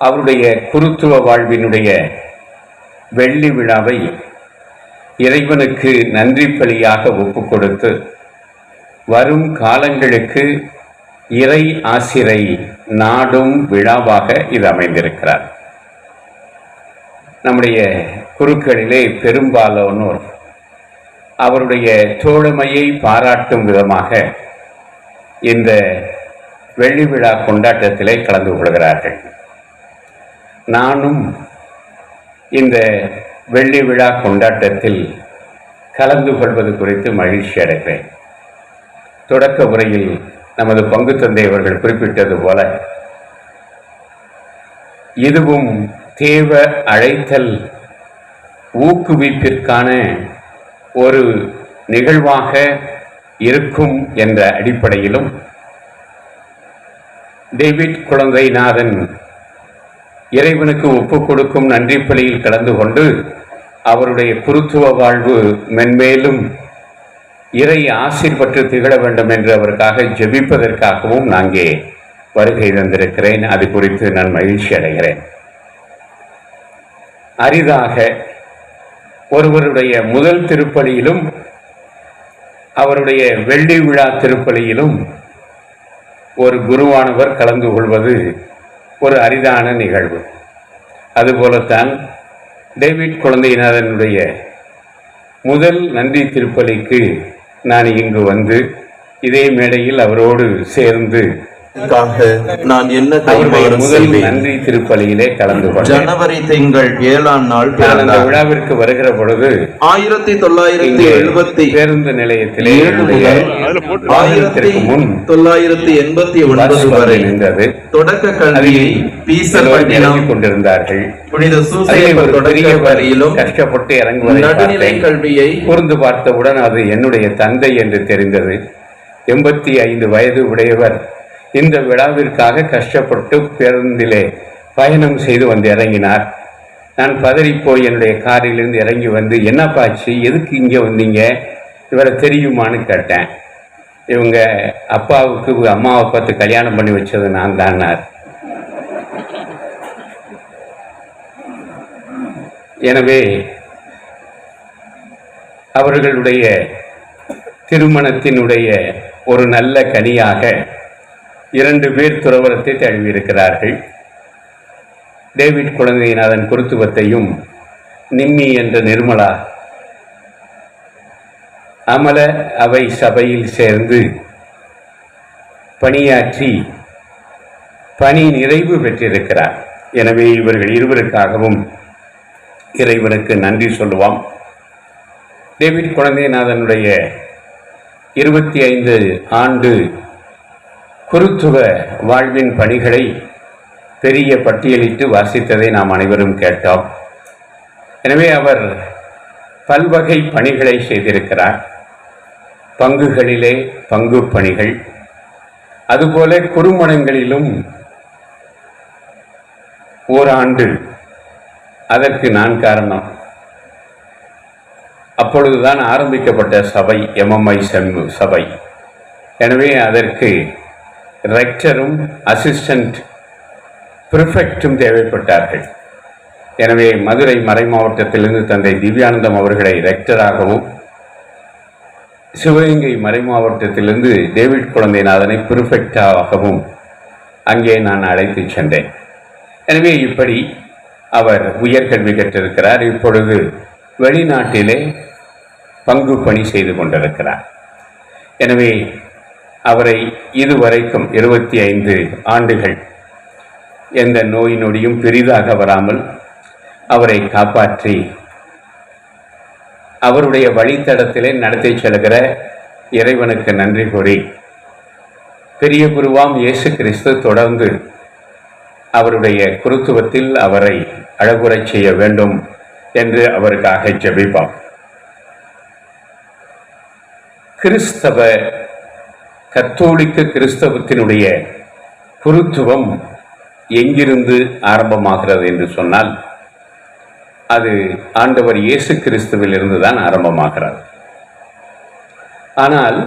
அவருடைய குருத்துவ வாழ்வினுடைய வெள்ளி விழாவை இறைவனுக்கு நன்றி பலியாக ஒப்பு கொடுத்து வரும் காலங்களுக்கு இறை ஆசிரை நாடும் விழாவாக இது அமைந்திருக்கிறார். நம்முடைய குருக்களிலே பெரும்பாலானோர் அவருடைய தோழமையை பாராட்டும் விதமாக இந்த வெள்ளி விழா கொண்டாட்டத்திலே கலந்து கொள்கிறார்கள். நானும் இந்த வெள்ளி விழா கொண்டாட்டத்தில் கலந்து கொள்வது குறித்து மகிழ்ச்சி அடைகிறேன். தொடக்க உரையில் நமது பங்கு தந்தை அவர்கள் குறிப்பிட்டது போல இதுவும் தேவ அழைத்தல் ஊக்குவிப்பிற்கான ஒரு நிகழ்வாக இருக்கும் என்ற அடிப்படையிலும் டேவிட் குழந்தைநாதன் இறைவனுக்கு ஒப்புக் கொடுக்கும் நன்றி பலியில் கலந்து கொண்டு அவருடைய குருத்துவ வாழ்வு மென்மேலும் இறை ஆசீர்வற்று திகழ வேண்டும் என்று அவருக்காக ஜெபிப்பதற்காகவும் நாங்கே வருகை தந்திருக்கிறேன். அது குறித்து நான் மகிழ்ச்சி அடைகிறேன். அரிதாக ஒருவருடைய முதல் திருப்பலியிலும் அவருடைய வெள்ளி விழா திருப்பலியிலும் ஒரு குருவானவர் கலந்து கொள்வது ஒரு அரிதான நிகழ்வு. அதுபோலத்தான் டேவிட் குழந்தையினாரனுடைய முதல் நன்றி திருப்பலிக்கு நான் இங்கு வந்து இதே மேடையில் அவரோடு சேர்ந்து நான் என்ன அவருடைய கைமாறு முதல் செய்வேன்? நன்றி திருப்பலியிலே கலந்து கொண்டேன் ஜனவரி திங்கள் ஏழாம் நாள் அந்த விழாவிற்கு வருகிற பொழுது ஆயிரத்தி தொள்ளாயிரத்தி எழுபத்தி பேருந்து நிலையத்திலே ஆயிரத்தி முன் தொள்ளாயிரத்தி எண்பத்தி ஒன்பது வரை நின்றது. தொடக்க கல்வியை கொண்டிருந்தார்கள். புனித பள்ளியிலும் கஷ்டப்பட்டு இறங்குவதை நடுநிலை. கல்வியை கூர்ந்து பார்த்தவுடன் அது என்னுடைய தந்தை என்று தெரிந்தது. எண்பத்தி ஐந்து வயது உடையவர். இந்த விழாவிற்காக கஷ்டப்பட்டு பேருந்திலே பயணம் செய்து வந்து இறங்கினார். நான் பதறிப்போய் என்னுடைய காரிலிருந்து இறங்கி வந்து என்னப்பாச்சு எதுக்கு இங்கே வந்தீங்க? இவரை தெரியுமான்னு கேட்டேன். இவங்க அப்பாவுக்கு அம்மாவை பார்த்து கல்யாணம் பண்ணி வச்சது நான் தானார் எனவே அவர்களுடைய திருமணத்தினுடைய ஒரு நல்ல கனியாக இரண்டு பேர் துறவரத்தை தழுவியிருக்கிறார்கள் டேவிட் குழந்தைநாதன் குருத்துவத்தையும் நிம்மி என்ற நிர்மலா அமல அவை சபையில் சேர்ந்து பணியாற்றி பணி நிறைவு பெற்றிருக்கிறார். எனவே இவர்கள் இருவருக்காகவும் இறைவனுக்கு நன்றி சொல்லுவோம். டேவிட் குழந்தைநாதனுடைய இருபத்தி ஐந்து ஆண்டு குருத்துவ வாழ்வின் பணிகளை பெரிய பட்டியலிட்டு வாசித்ததை நாம் அனைவரும் கேட்டோம். எனவே அவர் பல்வகை பணிகளை செய்திருக்கிறார். பங்குகளிலே பங்கு பணிகள். அதுபோல குறுமணங்களிலும் ஓராண்டு அதற்கு நான் காரணம். அப்பொழுதுதான் ஆரம்பிக்கப்பட்ட சபை எம்எம்ஐ செம்மு சபை. எனவே அதற்கு ரெக்டரும் அசிஸ்டன்ட் பிரிஃபெக்டும் தேவைப்பட்டார்கள். எனவே மதுரை மறை மாவட்டத்திலிருந்து தந்தை திவ்யானந்தம் அவர்களை ரெக்டராகவும் சிவகங்கை மறை மாவட்டத்திலிருந்து டேவிட் குழந்தைநாதனை பிரிஃபெக்டாகவும் அங்கே நான் அழைத்து சென்றேன். எனவே இப்படி அவர் உயர்கல்வி கற்றிருக்கிறார். இப்பொழுது வெளிநாட்டிலே பங்கு பணி செய்து கொண்டிருக்கிறார். எனவே அவரை இதுவரைக்கும் இருபத்தி ஐந்து ஆண்டுகள் எந்த நோய் நொடியும் பெரிதாக வராமல் அவரை காப்பாற்றி அவருடைய வழித்தடத்திலே நடத்தி செல்கிற இறைவனுக்கு நன்றி கூறி பெரிய குருவாம் இயேசு கிறிஸ்து தொடர்ந்து அவருடைய குருத்துவத்தில் அவரை அழகுறச் செய்ய வேண்டும் என்று அவருக்காக ஜெபிப்பார் கிறிஸ்தவ கத்தோலிக்க கிறிஸ்தவத்தினுடைய குருத்துவம் எங்கிருந்து ஆரம்பமாகிறது என்று சொன்னால் அது ஆண்டவர் இயேசு கிறிஸ்துவிலிருந்து தான் ஆரம்பமாகிறது ஆனால்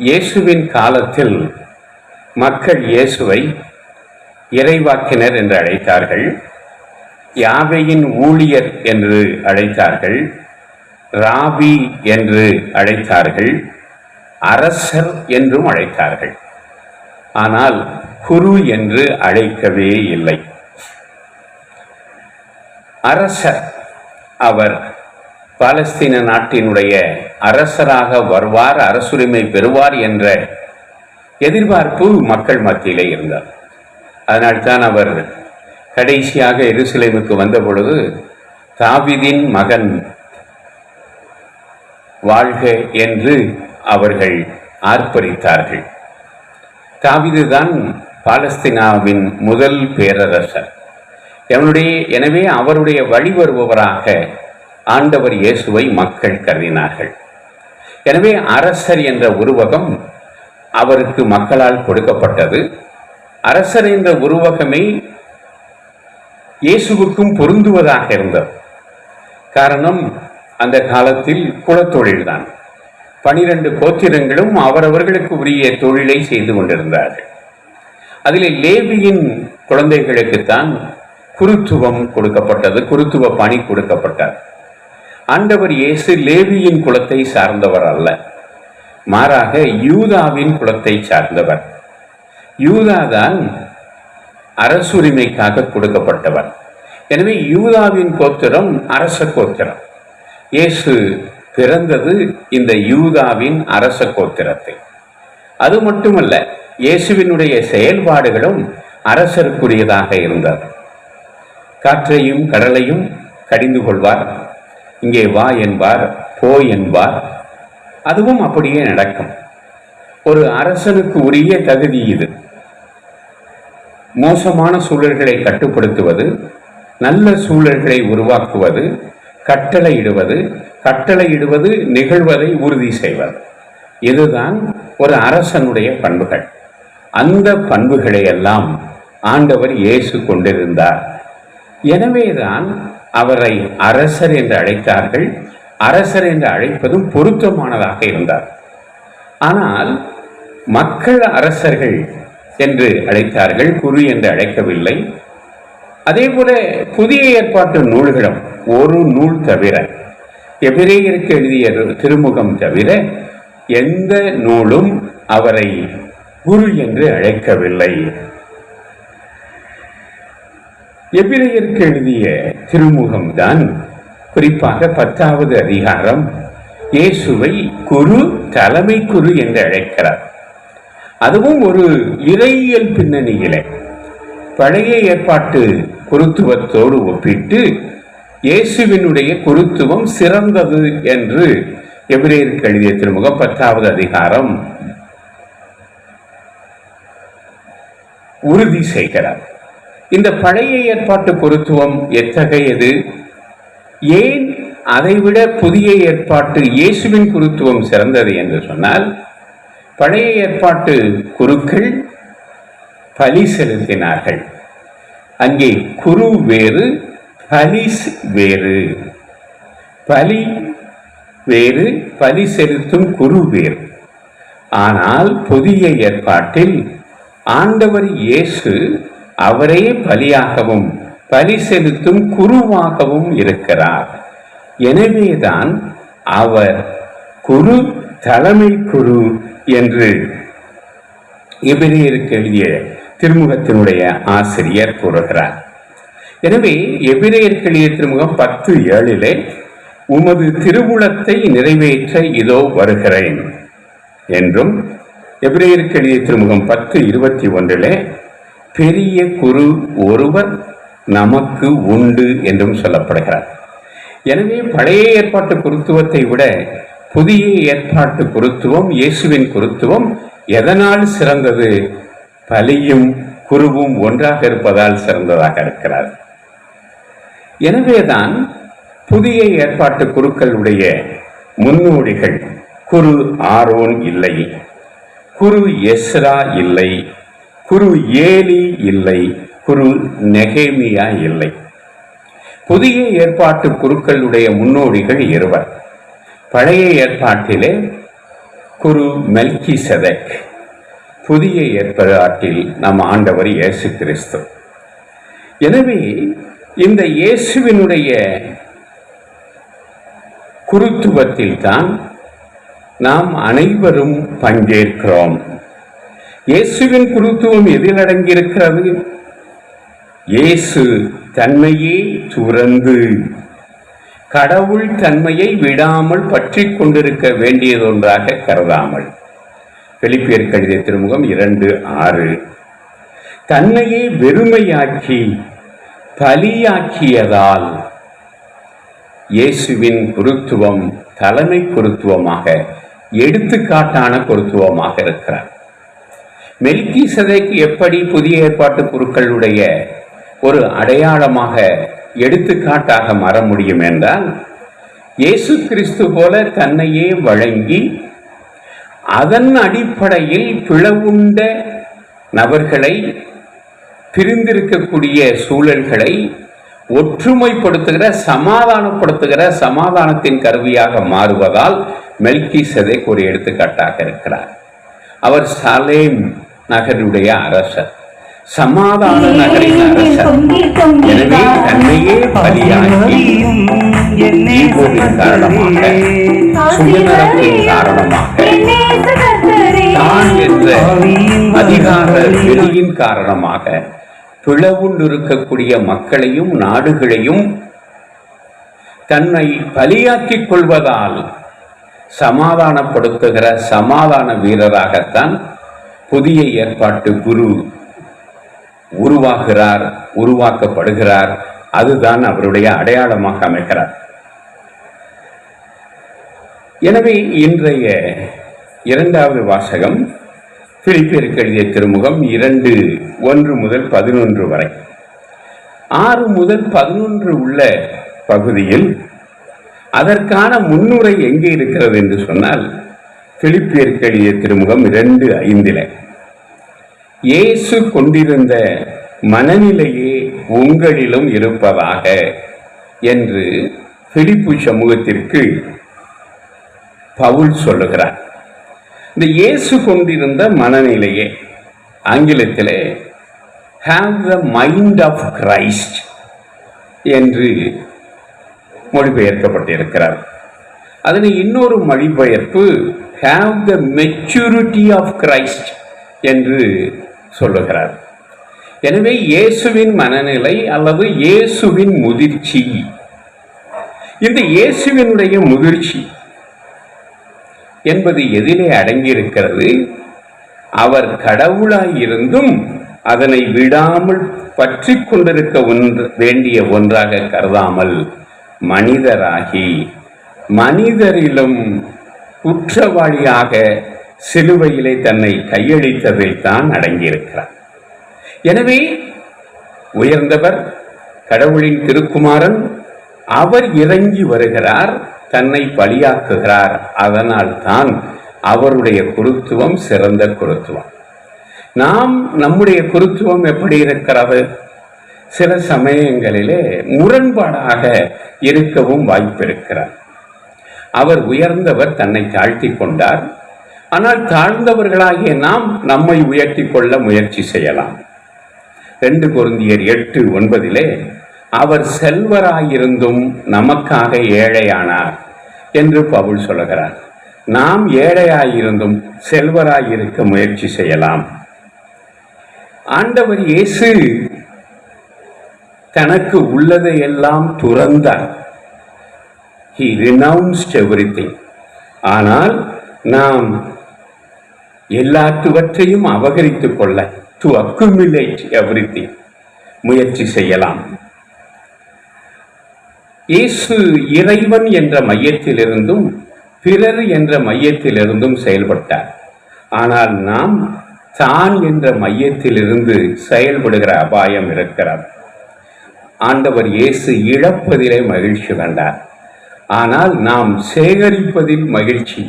இயேசுவின் காலத்தில் மக்கள் இயேசுவை இறைவாக்கினர் என்று அழைத்தார்கள் யாவையின் ஊழியர் என்று அழைத்தார்கள் ராபி என்று அழைத்தார்கள் அரசர் என்றும் அழைத்தார்கள். ஆனால் குரு என்று அழைக்கவே இல்லை. அரசர் அவர் பாலஸ்தீன நாட்டினுடைய அரசராக வருவார் அரசுரிமை பெறுவார் என்ற எதிர்பார்ப்பு மக்கள் மத்தியிலே இருந்தார் அதனால்தான் அவர் கடைசியாக எருசலேமுக்கு வந்த பொழுது தாவிதின் மகன் வாழ்க என்று அவர்கள் ஆர்ப்பரித்தார்கள். தாவிதுதான் பாலஸ்தீனாவின் முதல் பேரரசர். எவனுடைய எனவே அவருடைய வழி வருபவராக ஆண்டவர் இயேசுவை மக்கள் கருதினார்கள். எனவே அரசர் என்ற உருவகம் அவருக்கு மக்களால் கொடுக்கப்பட்டது. அரசர் என்ற உருவகமே இயேசுவுக்கும் பொருந்துவதாக இருந்தது. காரணம் அந்த காலத்தில் குலத்தொழில்தான். பனிரெண்டு கோத்திரங்களும் அவரவர்களுக்கு உரிய தொழிலை செய்து கொண்டிருந்தார்கள். அதில் லேவியின் குழந்தைகளுக்குத்தான் குருத்துவம் கொடுக்கப்பட்டது குருத்துவ பணி கொடுக்கப்பட்டார் ஆண்டவர் இயேசு லேவியின் குலத்தை சார்ந்தவர் அல்ல. மாறாக யூதாவின் குலத்தை சார்ந்தவர். யூதாதான் அரசுரிமைக்காக கொடுக்கப்பட்டவர். எனவே யூதாவின் கோத்திரம் அரச கோத்திரம். இயேசு பிறந்தது இந்த யூதாவின் அரச கோத்திரத்தை அது மட்டுமல்ல இயேசுவினுடைய செயல்பாடுகளும் அரசருக்குரியதாக இருந்தது. காற்றையும் கடலையும் கடிந்து கொள்வார் இங்கே வா என்பார் போ என்பார் அதுவும் அப்படியே நடக்கும். ஒரு அரசனுக்கு உரிய தகுதி இது. மோசமான சூழல்களை கட்டுப்படுத்துவது நல்ல சூழல்களை உருவாக்குவது கட்டளையிடுவது கட்டளையிடுவது நிகழ்வதை உறுதி செய்வது. இதுதான் ஒரு அரசனுடைய பண்புகள். அந்த பண்புகளை எல்லாம் ஆண்டவர் இயேசு கொண்டிருந்தார். எனவேதான் அவரை அரசர் என்று அழைத்தார்கள். அரசர் என்று அழைப்பதும் பொருத்தமானதாக இருந்தார். ஆனால் மக்கள் அரசர்கள் என்று அழைத்தார்கள் குரு என்று அழைக்கவில்லை. அதே போல புதிய ஏற்பாட்டு நூல்களும் ஒரு நூல் தவிர எபிரேயருக்கு எழுதிய திருமுகம் தவிர எந்த நூலும் அவரை குரு என்று அழைக்கவில்லை. எபிரேயருக்கு எழுதிய திருமுகம்தான் குறிப்பாக பத்தாவது அதிகாரம் இயேசுவை குரு தலைமை குரு என்று அழைக்கிறார். அதுவும் ஒரு இறையியல் பின்னணியிலே. பழைய ஏற்பாட்டு குருத்துவத்தோடு ஒப்பிட்டு இயேசுவினுடைய குருத்துவம் சிறந்தது என்று எபிரேயருக்கு எழுதிய திருமுகம் பத்தாவது அதிகாரம். உறுதி செய்கிறார். இந்த பழைய ஏற்பாட்டு குருத்துவம் எத்தகையது? ஏன் அதைவிட புதிய ஏற்பாட்டு இயேசுவின் குருத்துவம் சிறந்தது என்று சொன்னால் பழைய ஏற்பாட்டு குருக்கள் பலி செலுத்தினார்கள். அங்கே குரு வேறு பலிஸ் வேறு. பலி வேறு பலி செலுத்தும் குரு வேறு. ஆனால் புதிய ஏற்பாட்டில் ஆண்டவர் இயேசு அவரே பலியாகவும் பலி செலுத்தும் குருவாகவும் இருக்கிறார். எனவேதான் அவர் குரு தலைமை குரு என்று எபிரேயருக்கு எழுதிய திருமுகத்தினுடைய ஆசிரியர் கூறுகிறார். எனவே எபிரேயர்கள் திருமுகம் பத்து ஏழிலே உமது திருவுளத்தை நிறைவேற்ற இதோ வருகிறேன் என்றும் எபிரேயர்கள் திருமுகம் பத்து இருபத்தி ஒன்றிலே பெரிய குரு ஒருவர் நமக்கு உண்டு என்றும் சொல்லப்படுகிறார். எனவே பழைய ஏற்பாட்டு குருத்துவத்தை விட புதிய ஏற்பாட்டு குருத்துவம் இயேசுவின் குருத்துவம் எதனால் சிறந்தது? பலியும் குருவும் ஒன்றாக இருப்பதால் சிறந்ததாக இருக்கிறார். எனவேதான் புதிய ஏற்பாட்டு குருக்களுடைய முன்னோடிகள் குரு ஆரோன் இல்லை குரு எஸ்ரா இல்லை குரு ஏலி இல்லை குரு நெகேமியா இல்லை. புதிய ஏற்பாட்டு குருக்களுடைய முன்னோடிகள் இருவர். பழைய ஏற்பாட்டிலே குரு மெல்கி செதக் புதிய ஏற்பாட்டில் நம் ஆண்டவர் இயேசு கிறிஸ்து. எனவே இந்த இயேசுவினுடைய குருத்துவத்தில் தான் நாம் அனைவரும் பங்கேற்கிறோம். இயேசுவின் குருத்துவம் எதில் அடங்கியிருக்கிறது? இயேசு தன்மையே துறந்து கடவுள் தன்மையை விடாமல் பற்றி கொண்டிருக்க வேண்டியதொன்றாக கருதாமல். பிலிப்பியர் கடித திருமுகம் இரண்டு ஆறு. தன்னையே வெறுமையாக்கி பலியாக்கியதால் இயேசுவின் குருத்துவம் தலைமை குருத்துவமாக எடுத்துக்காட்டான குருத்துவமாக இருக்கிறார். மெல்கி சதைக்கு எப்படி புதிய ஏற்பாட்டு குருக்களுடைய ஒரு அடையாளமாக எடுத்துக்காட்டாக மாற முடியும் என்றால் இயேசு கிறிஸ்து போல தன்னையே வழங்கி அதன் அடிப்படையில் பிளவுண்ட நபர்களை பிரிந்திருக்கக்கூடிய சூழல்களை ஒற்றுமைப்படுத்துகிற சமாதானப்படுத்துகிற சமாதானத்தின் கருவியாக மாறுவதால் மெல்கி செதேக் ஒரு எடுத்துக்காட்டாக இருக்கிறார். அவர் சாலேம் நகருடைய அரசர். சமாதான நகரின் அரசர். எனவே தன்னையே ஈகோவின் காரணமாக சுயநலத்தின் காரணமாக தான் என்ற அதிகார வெளியின் காரணமாக பிளவுண்டு இருக்கக்கூடிய மக்களையும் நாடுகளையும் தன்னை பலியாக்கிக் கொள்வதால் சமாதானப்படுத்துகிற சமாதான வீரராகத்தான் புதிய ஏற்பாட்டு குரு உருவாகிறார் உருவாக்கப்படுகிறார். அதுதான் அவருடைய அடையாளமாக அமைக்கிறார் எனவே இன்றைய இரண்டாவது வாசகம் பிலிப்பியருக்கு திருமுகம் இரண்டு ஒன்று முதல் பதினொன்று வரை. ஆறு முதல் பதினொன்று உள்ள பகுதியில் அதற்கான முன்னுரை எங்கே இருக்கிறது என்று சொன்னால் பிலிப்பியருக்கு திருமுகம் இரண்டு ஐந்தில். இயேசு கொண்டிருந்த மனநிலையே உங்களிலும் இருப்பதாக என்று பிலிப்பு சமூகத்திற்கு பவுல் சொல்லுகிறார். இந்த இயேசு கொண்டிருந்த மனநிலையே ஆங்கிலத்தில் have the mind of Christ என்று மொழிபெயர்க்கப்பட்டிருக்கிறார். அதில் இன்னொரு மொழிபெயர்ப்பு have the maturity of Christ என்று சொல்லுகிறார். எனவே இயேசுவின் மனநிலை அல்லது இயேசுவின் முதிர்ச்சி இந்த இயேசுவினுடைய முதிர்ச்சி என்பது எதிலே அடங்கியிருக்கிறது. அவர் கடவுளாயிருந்தும் அதனை விடாமல் பற்றி கொண்டிருக்க ஒன்று வேண்டிய ஒன்றாக கருதாமல் மனிதராகி மனிதரிலும் குற்றவாளியாக சிலுவையிலே தன்னை கையளித்ததில் தான் அடங்கியிருக்கிறார். எனவே உயர்ந்தவர் கடவுளின் திருக்குமாரன் அவர் இறங்கி வருகிறார். தன்னை பலியாக்குகிறார். அதனால் தான் அவருடைய குருத்துவம் சிறந்த குருத்துவம். நாம் நம்முடைய குருத்துவம் எப்படி இருக்கிறது? சில சமயங்களிலே முரண்பாடாக இருக்கவும் வாய்ப்பிருக்கிறார். அவர் உயர்ந்தவர் தன்னை தாழ்த்தி கொண்டார். ஆனால் தாழ்ந்தவர்களாகிய நாம் நம்மை உயர்த்தி கொள்ள முயற்சி செய்யலாம். ரெண்டு பொருந்தியர் எட்டு ஒன்பதிலே அவர் செல்வராயிருந்தும் நமக்காக ஏழையானார் என்று பவுல் சொல்கிறார் நாம் ஏழையாயிருந்தும் செல்வராயிருக்க முயற்சி செய்யலாம். ஆண்டவர் இயேசு தனக்கு உள்ளதை எல்லாம் துறந்தார். ஹி ரினவுன்ஸ்ட் எவ்ரிதிங் ஆனால் நாம் எல்லாத்துவற்றையும் அபகரித்துக் கொள்ள டு அக்குமுலேட் எவ்ரிதிங் முயற்சி செய்யலாம். இயேசு இறைவன் என்ற மையத்திலிருந்தும் பிறர் என்ற மையத்திலிருந்தும் செயல்பட்டார். ஆனால் நாம் தான் என்ற மையத்திலிருந்து செயல்படுகிற அபாயம் இருக்கிறார் ஆண்டவர் இயேசு இழப்பதிலே மகிழ்ச்சி கண்டார். ஆனால் நாம் சேகரிப்பதில் மகிழ்ச்சி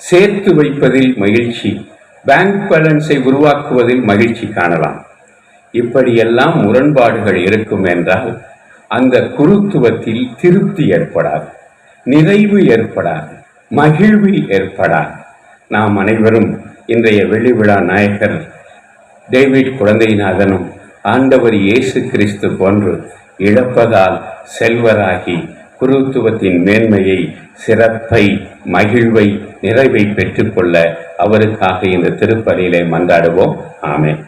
சேர்த்து வைப்பதில் மகிழ்ச்சி பேங்க் பேலன்ஸை உருவாக்குவதில் மகிழ்ச்சி காணலாம். இப்படியெல்லாம் முரண்பாடுகள் இருக்கும் என்றால் அந்த குருத்துவத்தில் திருப்தி ஏற்படாது நிறைவு ஏற்படாது மகிழ்வு ஏற்படாது. நாம் அனைவரும் இன்றைய வெள்ளி விழா நாயகர் டேவிட் குழந்தைநாதனும் ஆண்டவர் இயேசு கிறிஸ்து போன்று இழப்பதால் செல்வராகி குருத்துவத்தின் மேன்மையை சிறப்பை மகிழ்வை நிறைவை பெற்றுக்கொள்ள அவருக்காக இந்த திருப்பலியிலே மன்றாடுவோம். ஆமேன்.